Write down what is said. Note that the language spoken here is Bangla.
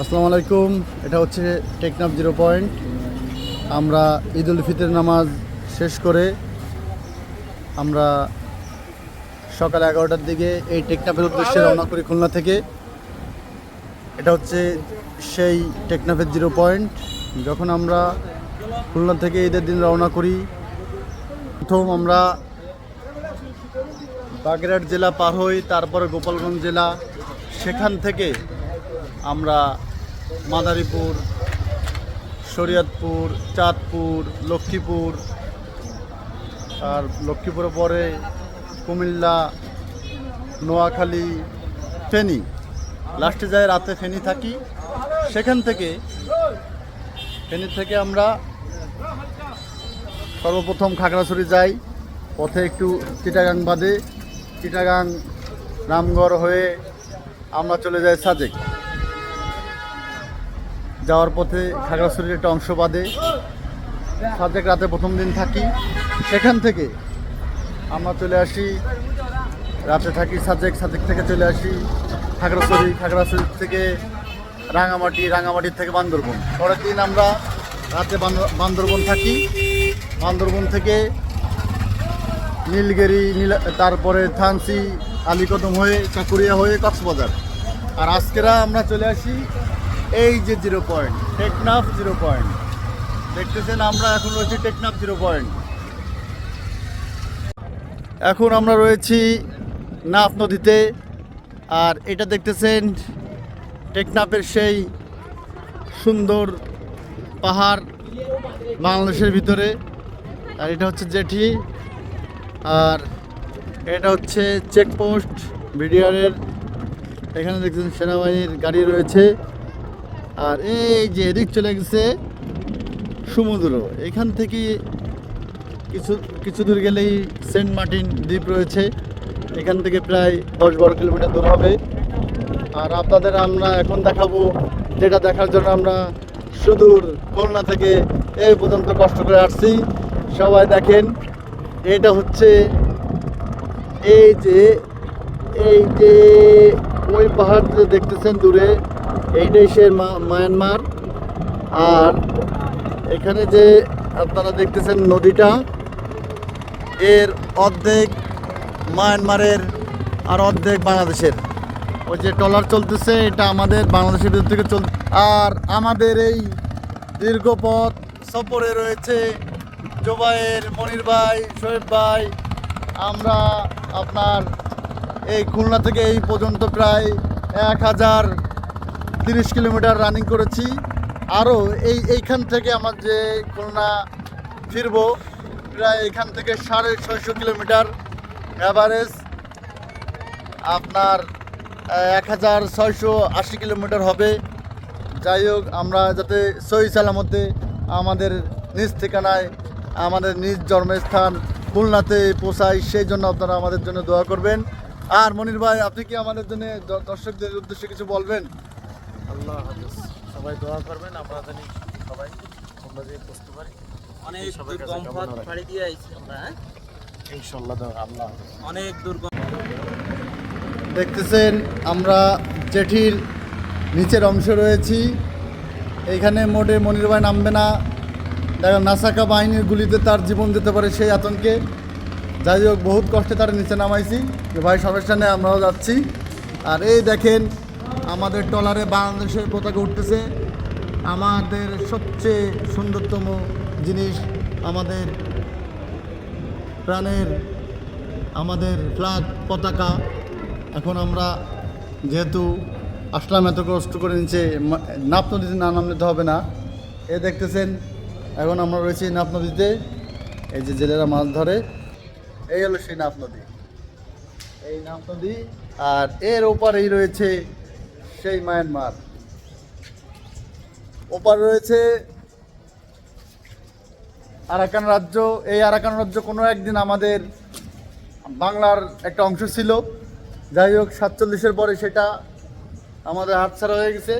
আসসালামু আলাইকুম। এটা হচ্ছে টেকনাফ জিরো পয়েন্ট। আমরা ঈদ উল ফিতর নামাজ শেষ করে আমরা সকাল এগারোটার দিকে এই টেকনাফের উদ্দেশ্যে রওনা করি খুলনা থেকে। এটা হচ্ছে সেই টেকনাফের জিরো পয়েন্ট। যখন আমরা খুলনা থেকে ঈদের দিন রওনা করি, প্রথম আমরা বাগেরহাট জেলা পার হই, তারপরে গোপালগঞ্জ জেলা। সেখান থেকে আমরা মাদারীপুর, শরীয়তপুর, চাঁদপুর, লক্ষ্মীপুর, আর লক্ষ্মীপুরে পরে কুমিল্লা, নোয়াখালী, ফেনী। লাস্টে যায় রাতে ফেনী থাকি। সেখান থেকে, ফেনী থেকে আমরা সর্বপ্রথম খাগড়াছড়ি যাই। পথে একটু চিটাগাং বাদে। চিটাগাং, রামগড় হয়ে আমরা চলে যাই সাজেক। যাওয়ার পথে খাগড়াছড়ির একটা অংশ বাদে সাজেক রাতে প্রথম দিন থাকি। সেখান থেকে আমরা চলে আসি, রাতে থাকি সাজেক সাজেক থেকে চলে আসি খাগড়াছড়ি খাগড়াছড়ি থেকে রাঙামাটি রাঙামাটির থেকে বান্দরবন। পরের দিন আমরা রাতে বান্দরবন থাকি। বান্দরবন থেকে নীলগিরি, নীল, তারপরে থানসি আলিকদম হয়ে, চাকুরিয়া হয়ে কক্সবাজার। আর আজকেরা আমরা চলে আসি এই যে zero point Teknaf zero point দেখতেছেন, আমরা এখন রয়েছি টেকনাফ জিরো পয়েন্ট এখন আমরা রয়েছি নাফ নদীতে, আর এটা দেখতেছেন টেকনাফের সেই সুন্দর পাহাড় বাংলাদেশের ভিতরে। আর এটা হচ্ছে জেঠি, আর এটা হচ্ছে চেকপোস্ট বিডিআরের এখানে দেখছেন সেনাবাহিনীর গাড়ি রয়েছে। আর এই যে এদিক চলে গেছে সমুদ্র। এখান থেকে কিছু কিছু দূর গেলেই সেন্ট মার্টিন দ্বীপ রয়েছে। এখান থেকে প্রায় দশ বারো কিলোমিটার দূর হবে। আর আপনাদের আমরা এখন দেখাবো, যেটা দেখার জন্য আমরা সুদূর খুলনা থেকে এই পর্যন্ত কষ্ট করে আসছি। সবাই দেখেন, এটা হচ্ছে এই যে এই যে ওই পাহাড় দেখতেছেন দূরে এইটাই সে মায়ানমার। আর এখানে যে আপনারা দেখতেছেন নদীটা, এর অর্ধেক মায়ানমারের আর অর্ধেক বাংলাদেশের। ওই যে ট্রলার চলতেছে, এটা আমাদের বাংলাদেশের ভিতর থেকে চল আর আমাদের এই দীর্ঘ পথ সফরে রয়েছে জোবাইয়ের মনির ভাই, শোয়েব ভাই। আমরা আপনার এই খুলনা থেকে এই পর্যন্ত প্রায় এক হাজার তিরিশ কিলোমিটার রানিং করেছি। আরও এই, এইখান থেকে আমার যে খুলনা ফিরবো, প্রায় এখান থেকে সাড়ে ছয়শো কিলোমিটার অ্যাভারেজ আপনার এক হাজার ছয়শো আশি কিলোমিটার হবে। যাই হোক, আমরা যাতে সহি সালামতে আমাদের নিজ ঠিকানায়, আমাদের নিজ জন্মস্থান খুলনাতে পৌঁছাই, সেই জন্য আপনারা আমাদের জন্য দোয়া করবেন। আর মনির ভাই, আপনি কি আমাদের জন্য দর্শকদের উদ্দেশ্যে কিছু বলবেন? আল্লাহ হাফেজ। সবাই দোয়া করবেন আমরা জানি সবাই আমরা যে বুঝতে পারি অনেক পাড়ি দিয়ে আইছি আমরা হ্যাঁ? ইনশাল্লাহ আল্লাহ অনেক দুর্গম। দেখতেছেন আমরা জেঠির নিচের অংশ রয়েছি। এইখানে মোটে মনির ভাই নামবে না। দেখো নাসাকা বাহিনীর গুলিতে তার জীবন যেতে পারে সেই আতঙ্কে। যাই হোক বহুত কষ্টে তার নিচে নামাইছি। যে ভাই সমস্যা নেই আমরাও যাচ্ছি। আর এই দেখেন আমাদের ট্রলারে বাংলাদেশের পতাকা উঠতেছে। আমাদের সবচেয়ে সুন্দরতম জিনিস আমাদের প্রাণের, আমাদের ফ্ল্যাগ পতাকা। এখন আমরা যেহেতু আসলাম এত কষ্ট করে নিচে নাপ নদীতে না নামলে হবে না। এ দেখতেছেন, এখন আমরা রয়েছি নাপ নদীতে। এই যে জেলেরা মাছ ধরে, এই হলো সেই নাপ নদী। এই নাপ নদী, আর এর ওপারেই রয়েছে সেই মায়ানমার। ওপার রয়েছে আরাকান রাজ্য। এই আরাকান রাজ্য কোনো একদিন আমাদের বাংলার একটা অংশ ছিল। যাই হোক, সাতচল্লিশের পরে সেটা আমাদের হাতছাড়া হয়ে গেছে।